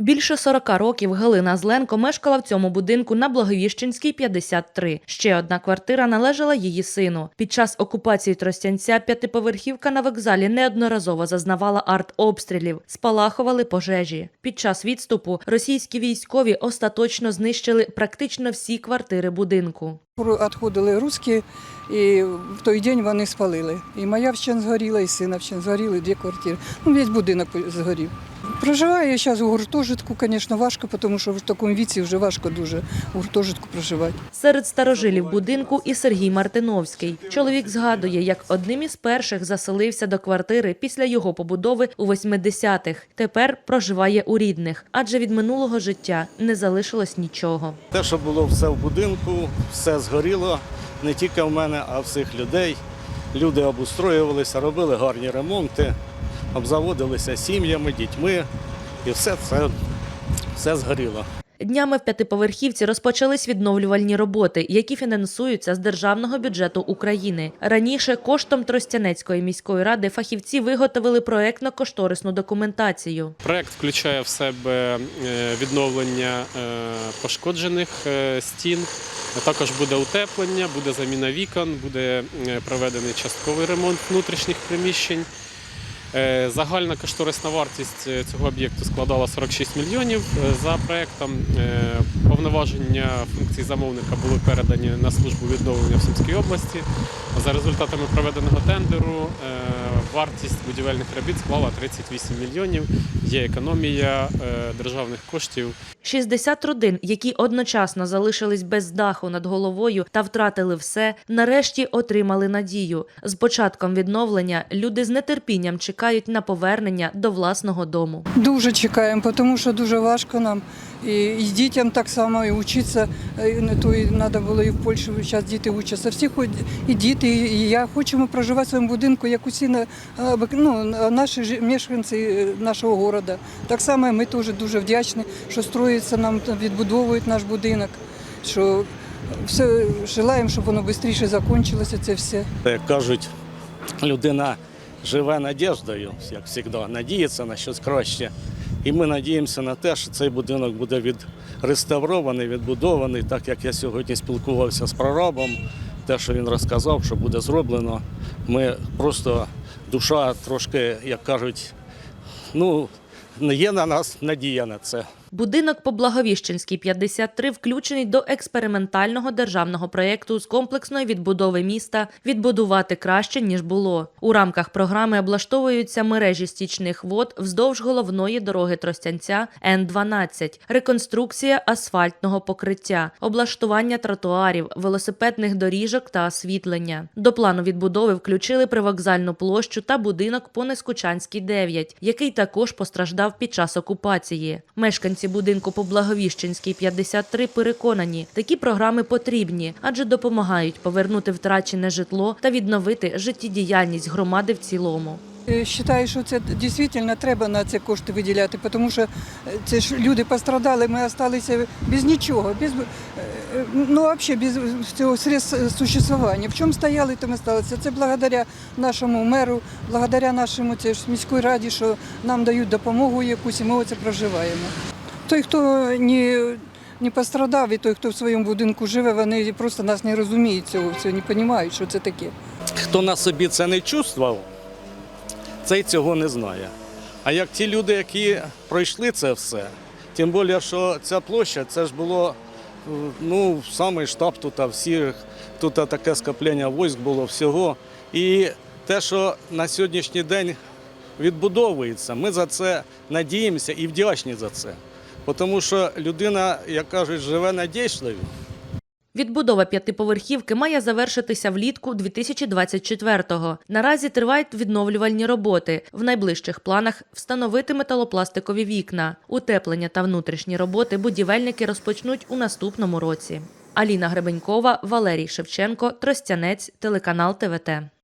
Більше 40 років Галина Зленко мешкала в цьому будинку на Благовіщенській, 53. Ще одна квартира належала її сину. Під час окупації Тростянця п'ятиповерхівка на вокзалі неодноразово зазнавала артобстрілів, спалахували пожежі. Під час відступу російські військові остаточно знищили практично всі квартири будинку. Відходили русські, і в той день вони спалили. І моя вщен згоріла, і сина вщен згоріли, дві квартири. Ну, весь будинок згорів. Проживаю зараз у гуртожитку, звісно, важко, тому що в такому віці вже важко дуже у гуртожитку проживати. Серед старожилів будинку і Сергій Мартиновський. Чоловік згадує, як одним із перших заселився до квартири після його побудови у 80-х. Тепер проживає у рідних, адже від минулого життя не залишилось нічого. Те, що було все в будинку, все згоріло не тільки в мене, а всіх людей. Люди обустроювалися, робили гарні ремонти, обзаводилися сім'ями, дітьми, і все це все згоріло. Днями в п'ятиповерхівці розпочались відновлювальні роботи, які фінансуються з державного бюджету України. Раніше коштом Тростянецької міської ради фахівці виготовили проектно-кошторисну документацію. Проект включає в себе е, відновлення е, пошкоджених е, стін. Також буде утеплення, буде заміна вікон, буде проведений частковий ремонт внутрішніх приміщень. Е, Загальна кошторисна вартість е, цього об'єкту складала 46 мільйонів е, за проектом. Повноваження функцій замовника були передані на службу відновлення в Сумській області. За результатами проведеного тендеру вартість будівельних робіт склала 38 мільйонів. Є економія державних коштів 60 родин, які одночасно залишились без даху над головою та втратили все, нарешті отримали надію. З початком відновлення люди з нетерпінням чекають на повернення до власного дому. Дуже чекаємо, тому що дуже важко нам. І, і дітям так само, і вчитися. Е, Не то і треба було і в Польщі, зараз діти вчаться. Всі і діти, і я хочемо проживати в своєму будинку, як усі на- а, ну, наші мешканці е, нашого міста. Так само ми теж дуже вдячні, що строїться нам, відбудовують наш будинок. Що все желаємо, щоб воно швидше закінчилося, це все. Як кажуть, людина живе надіждою, як завжди, надіється на щось краще. І ми надіємося на те, що цей будинок буде відреставрований, відбудований, так як я сьогодні спілкувався з прорабом. Те, що він розказав, що буде зроблено. Ми просто душа трошки, як кажуть, ну, є на нас надія на це. Будинок по Благовіщенській 53 включений до експериментального державного проєкту з комплексної відбудови міста «Відбудувати краще, ніж було». У рамках програми облаштовуються мережі стічних вод вздовж головної дороги Тростянця Н-12, реконструкція асфальтного покриття, облаштування тротуарів, велосипедних доріжок та освітлення. До плану відбудови включили привокзальну площу та будинок по Нескучанській 9, який також постраждав під час окупації. Мешканці будинку по Благовіщенській 53 переконані, такі програми потрібні, адже допомагають повернути втрачене житло та відновити життєдіяльність громади в цілому. Е, Вважаю, що це дійсно треба на це кошти виділяти, тому що е, це ж люди пострадали, ми залишилися без нічого, без, е, ну, взагалі без цього средств существування. В чому стояли, то ми залишилися. Це благодаря нашому меру, благодаря нашому це ж, міській раді, що нам дають допомогу якусь, і ми оце проживаємо. Той, хто не, не пострадав, і той, хто в своєму будинку живе, вони просто нас не розуміють цього, всього, не розуміють, що це таке. Хто на собі це не чувствував, цей цього не знає. А як ті люди, які пройшли це все, тим більше, що ця площа, це ж було ну, самий штаб тут, всіх, тут таке скоплення військ було всього. І те, що на сьогоднішній день відбудовується, ми за це надіємося і вдячні за це. Тому що людина, як кажуть, живе надійшливо. Відбудова п'ятиповерхівки має завершитися влітку 2024-го. Наразі тривають відновлювальні роботи. В найближчих планах встановити металопластикові вікна. Утеплення та внутрішні роботи будівельники розпочнуть у наступному році. Аліна Гребенькова, Валерій Шевченко, Тростянець, телеканал ТВТ.